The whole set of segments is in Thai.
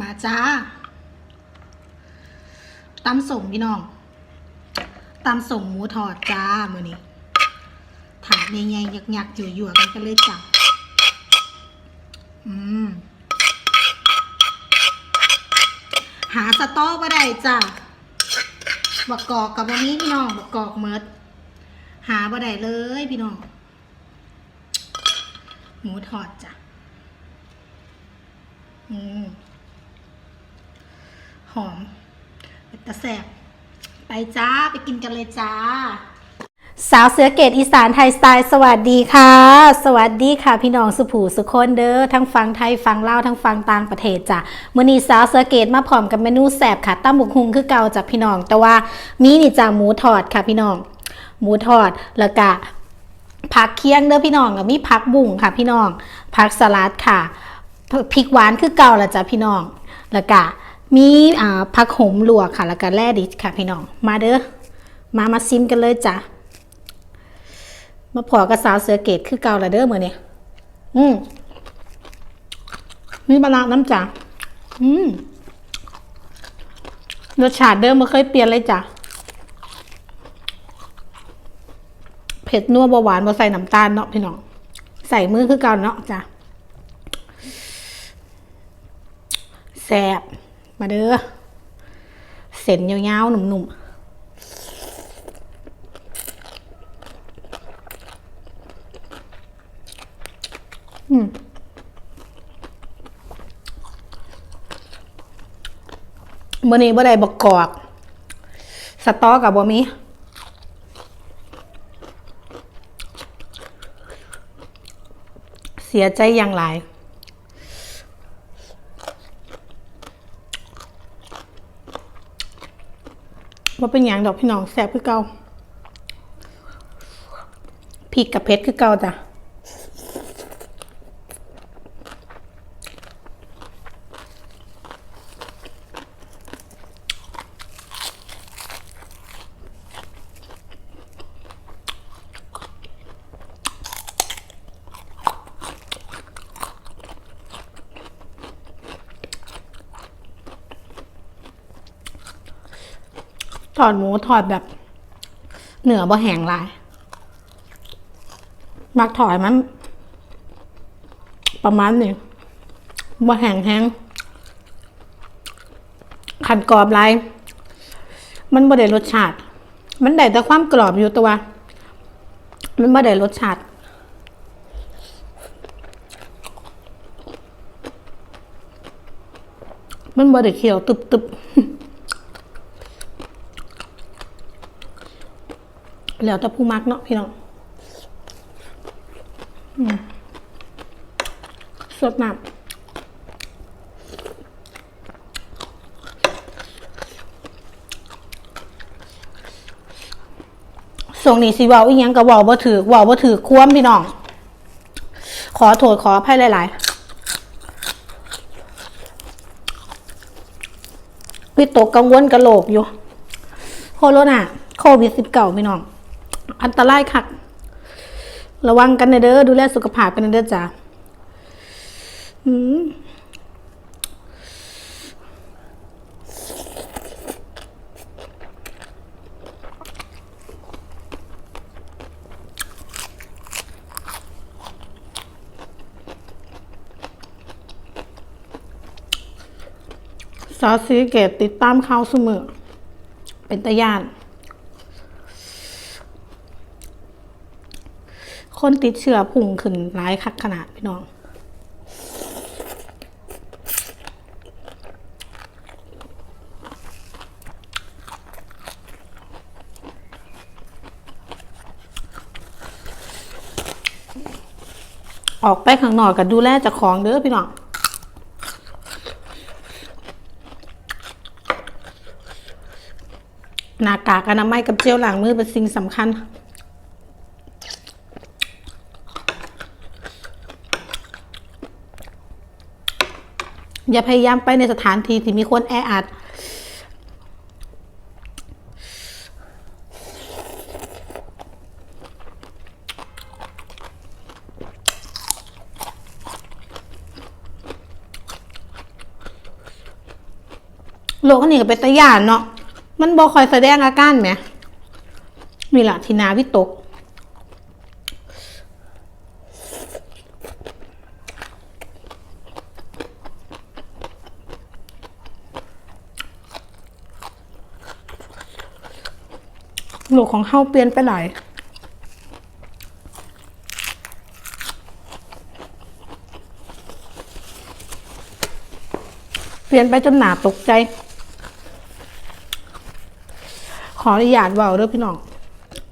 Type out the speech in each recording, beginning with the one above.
มาจ้าตำส่งพี่น้องตำส่งหมูทอดจ้ามือนี้ถาดใหญ่ๆยักๆอยู่ๆกันกันเลยจ้ะอืมหาสต๊อกมาได้จ้ะบักกอกกับวันนี้พี่น้องบักกอกเมิดหาบ่ได้เลยพี่น้องหมูทอดจ้ะอืม อมเป็นตะแสบไปจ้า ไปกินกันเลยจ้า สาวเสือเกตอีสานไทยสไตล์ สวัสดีค่ะ สวัสดีค่ะ พี่น้องสุผูสุคนเด้อทั้งฟังไทยฟังเล่าทั้งฟังต่างประเทศจ้ะมื้อนี้สาวเสือเกตมาพร้อมกับเมนูแสบค่ะตั้มบุกฮุงคือเก่าจากพี่น้อง แต่ว่ามีนี่จ้าหมูทอดค่ะพี่น้อง หมูทอดแล้วก็ผักเคียงเด้อพี่น้องกับมีผักบุ้งค่ะพี่น้องผักสลัดค่ะพริกหวานคือเก่าละจ้ะพี่น้องแล้วก็ มีอ่าผักหมลวกค่ะ แล้วก็แร่ดิชค่ะพี่น้อง มาเด้อ มามาซิมกันเลยจ้ะ มาพอกับสาวเสือเกตคือเก่าละเด้อเมือเนี่ยอืมมีบะนาน้ำจ้ะ อืมรสชาติเดิมไม่เคยเปลี่ยนเลยจ้ะ เผ็ดนัวบาหวานบ่ใส่น้ำตาลเนาะพี่น้อง ใส่มือคือเก่าเนาะจ้ะแซ่บ มาเด้อเส้นยาวๆ หนุ่มๆอืมมื่อนี้บ่ได้บกกอก สต๊อกกับบ่มีเสียใจอย่างไร ว่าเป็นอย่างดอกพี่น้องแสบคือเกาพริกกับเพชรคือเกาจ้ะ ทอดหมูทอดแบบ เหนือบ่แห้งลายมักถอยมัน ประมาณนี้บ่แห้งแห้งขันกรอบไรมันบ่ได้รสชาติ มันได้แต่ความกรอบอยู่ตัว มันบ่ได้รสชาติมันบ่ได้เคี่ยวตึบๆ แล้วแต่ผู้มักเนาะพี่น้องสดน้ำส่งนี่สิว้าอีหยังก็เว้าบ่ถือว้าบ่ถือคว่ำพี่น้อง ขอโทษขออภัยหลาย ๆ วิตกกังวลกระโหลกอยู่ โคโรนาโควิดสิบเก้าพี่น้อง อันตรายคักระวังกันเด้อ ดูแลสุขภาพกันเด้อจ้ะอืมสาวซีเกตติดตามเขาเสมอเป็นตะยาน คนติดเชื้อพุ่งขึ้นหลายคักขนาดพี่น้องออกไปข้างนอกก็ดูแลจ้าของเด้อพี่น้องหน้ากากอนามัยกับเจลล้างมือเป็นสิ่งสำคัญ อย่าพยายามไปในสถานที่ที่มีคนแออัดโรคอันนี้ก็เป็นตะยานเนาะ มันบ่คอยแสดงอาการไหมนี่แหละทีนาวิตก โลกของเฮาเปลี่ยนไปหลายเปลี่ยนไปจนหนาตกใจ ขออนุญาตเว้าเด้อพี่น้อง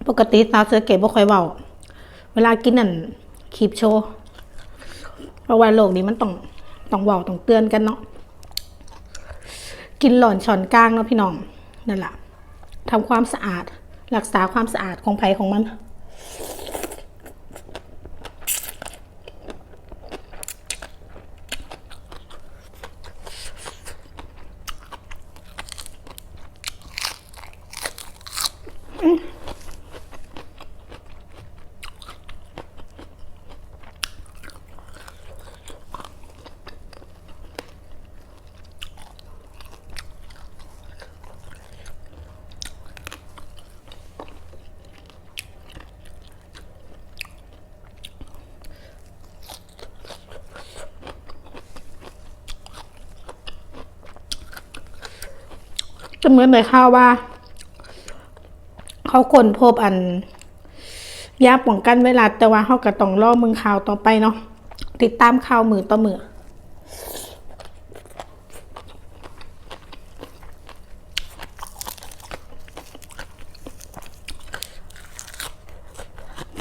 ปกติตาเสือเก็บบ่ค่อยเว้าเวลากินนั่นคลิปโชว์เพราะว่าโลกนี้มันต้องต้องเว้าต้องเตือนกันเนาะ กินหล่อนช้อนกลางเนาะพี่น้อง นั่นแหละทำความสะอาด รักษาความสะอาดของไผของมัน จะเหมือนเลยข่าวว่า เขาคนพบอันยาป้องกันไวรัสแต่ว่าเขาก็ต้องรอมึงข่าวต่อไปเนาะติดตามข่าวมือต่อมือ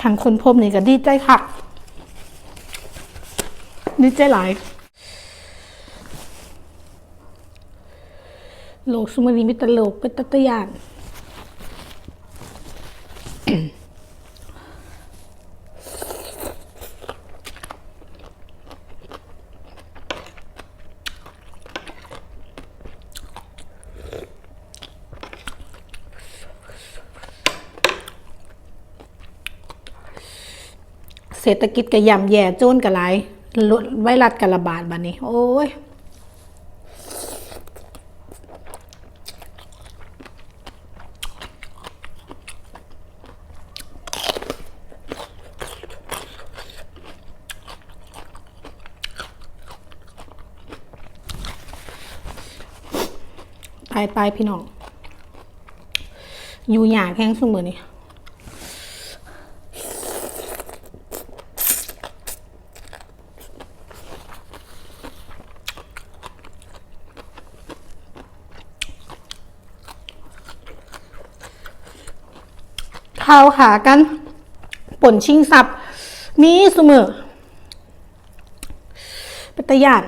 ทางคนพบนี่ก็ดีใจค่ะ ดีใจหลาย โลกสมัยนี้มีแต่โลกเป็นตัตยานเศรษฐกิจก็ย่ำแย่โจนกับหลายไวรัสกระบาดบัดนี้ โอ้ย ไปไปพี่น้อง อยู่หยากแห้งสมือนี่ข่าวขากันป่นชิงสับมีเสมอเป็นตะยาน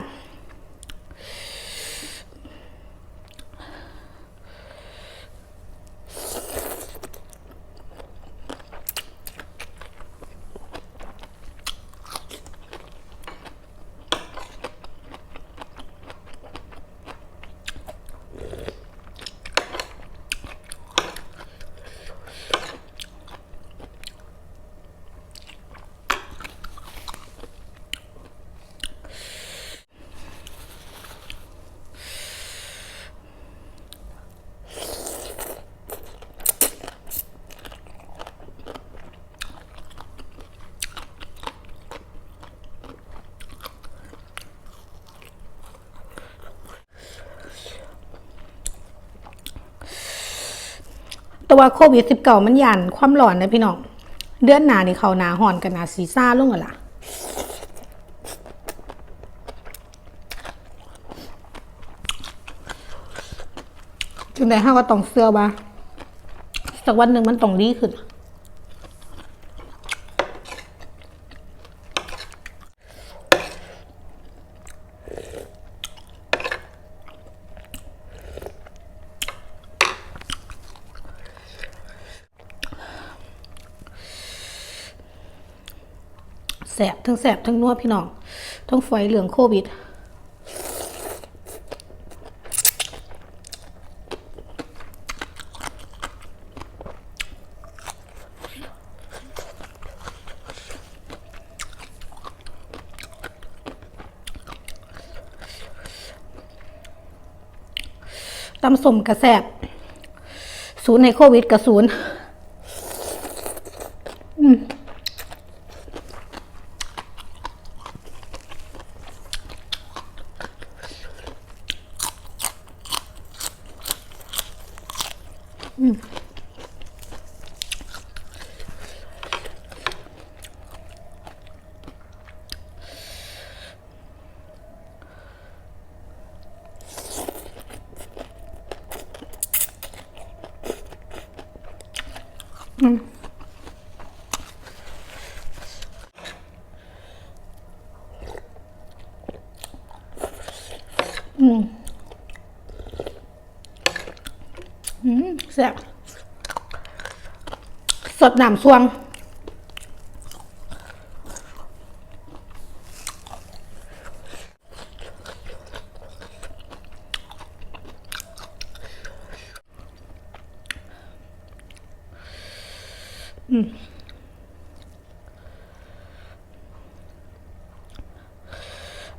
แต่ว่าโควิดสิบเก้ามันยันความหลอนนะพี่น้องเดือนหนานี่เขาหนาห่อนกันหนาซีซ่าลงกันล่ะจึงได้ห้าก็ต้องเสื้อบ้าสักวันหนึ่งมันต้องดีขึ้น แสบ ทั้งแสบทั้งนัวพี่น้องทั้งไฟเหลืองโควิดตำสมกระแสบศูนย์ในโควิดกับศูนย์อืมอืมอืม แซ่บสดหน้ำซวง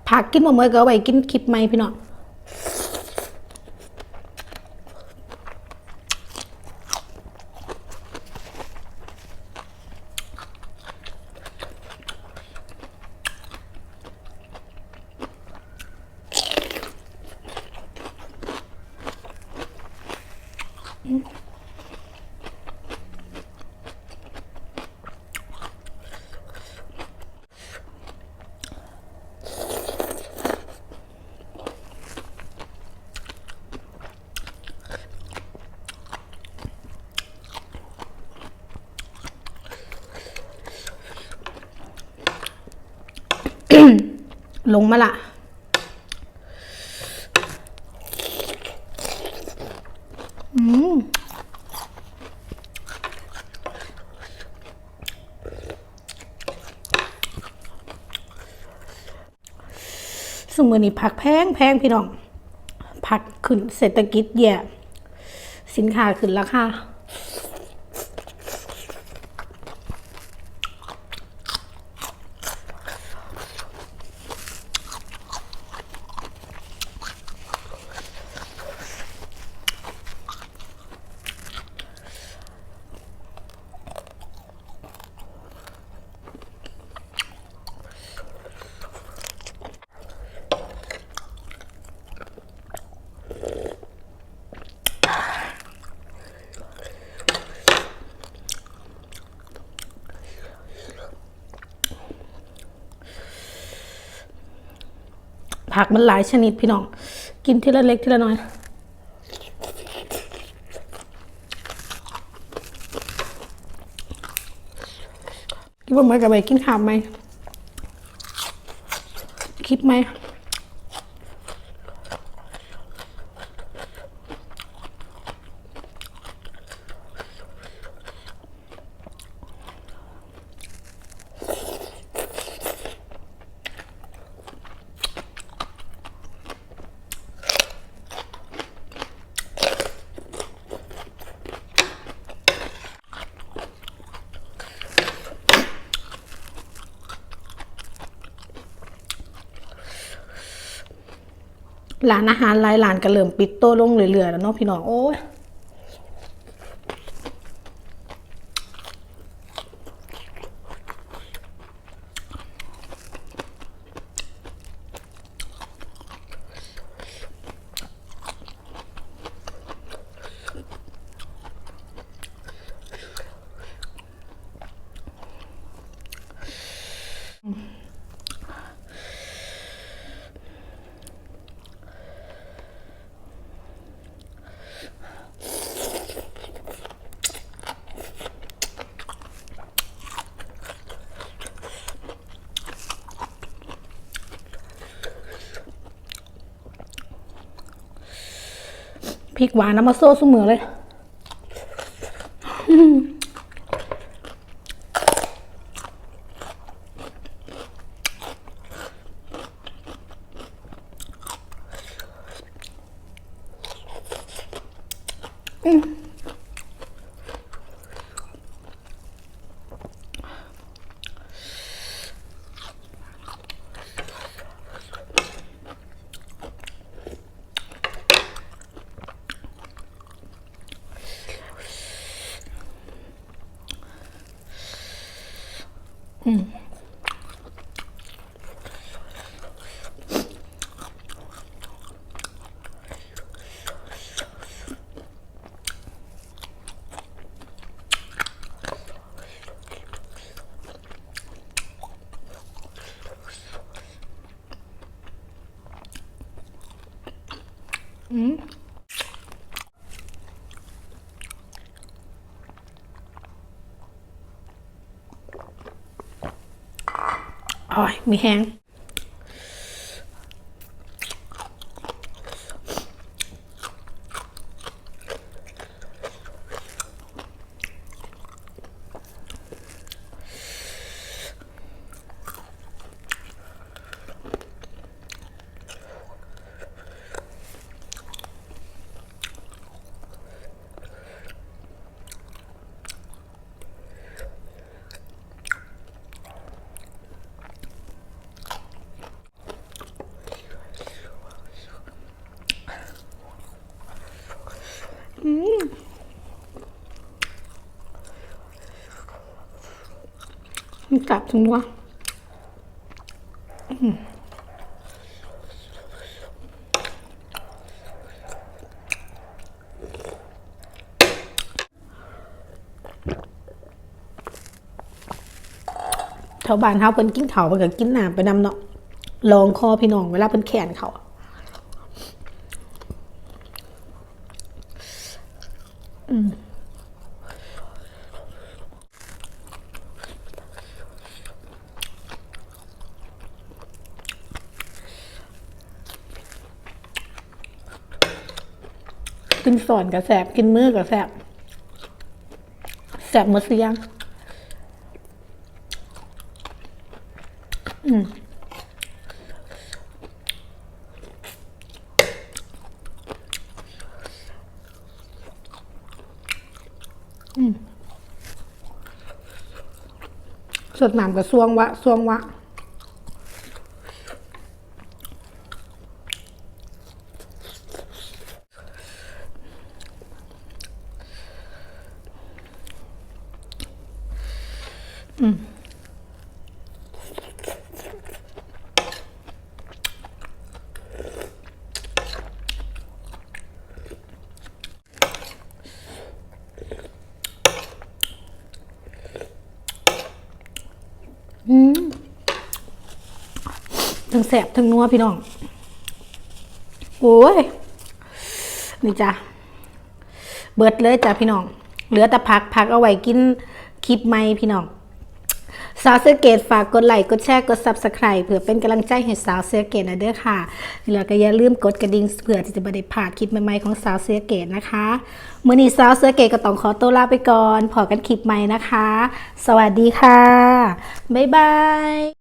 ผักกินบ่เมื่อก็ไว้กินคลิปใหม่พี่น้อง ลงมาละอืม สมมือนี้ผักแพงแพงพี่น้อง ผักขึ้นเศรษฐกิจแย่ สินค้าขึ้นราคา ผักมันหลายชนิดพี่น้อง กินทีละเล็กทีละน้อยกินบะเหมือกับไปกินข้าวไหมคลิปไหม ร้านอาหารหลายร้านก็เริ่มปิดโต๊ะลงเรื่อยๆแล้วเนาะพี่น้องโอ้ย พริกหวานน้ำมาโซ่สมอเลย พ อืม อืมโอ้ย มันกลับถึงว่าแถวบ้านเฮาเพิ่นกินข้าเพิ่นก็กินน้ำไปนำเนาะลองคอพี่น้องเวลาเพิ่นแขนเขาอะ กินสอนกับแสบกินมือกับแสบแสบหมดเสียงสดน้ำกับซวงวะซวงวะ ทั้งแสบทั้งนัวพี่น้อง โอ้ย นี่จ้ะ เบิดเลยจ้ะพี่น้อง เหลือแต่พักพักเอาไว้กินคลิปไม่พี่น้องาวเสื้อเกตฝากกดไลค์กดแชร์กด subscribe เพื่อเป็นกำลังใจให้สาวเสื้อเกตนะเด้อค่ะแล้วก็อย่าลืมกดกระดิ่งเพื่อที่จะไม่ได้พลาดคลิปใหม่ๆของสาวเสื้อเกตนะคะมื้อนี้สาวเสื้อเกตก็ต้องขอตัวลาไปก่อนพอกันคลิปใหม่นะคะ สวัสดีค่ะบ๊ายบาย